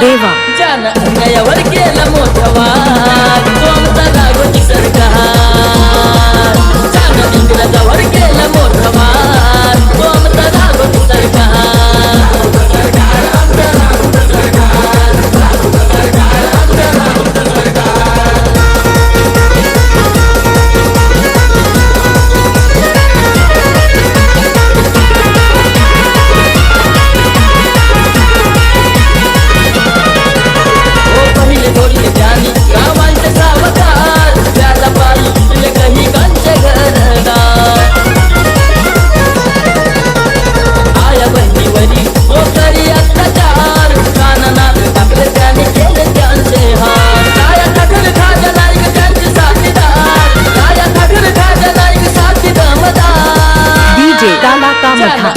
Deva. DJ काला का मोठा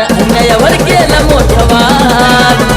अन्यायावर केला मोठवा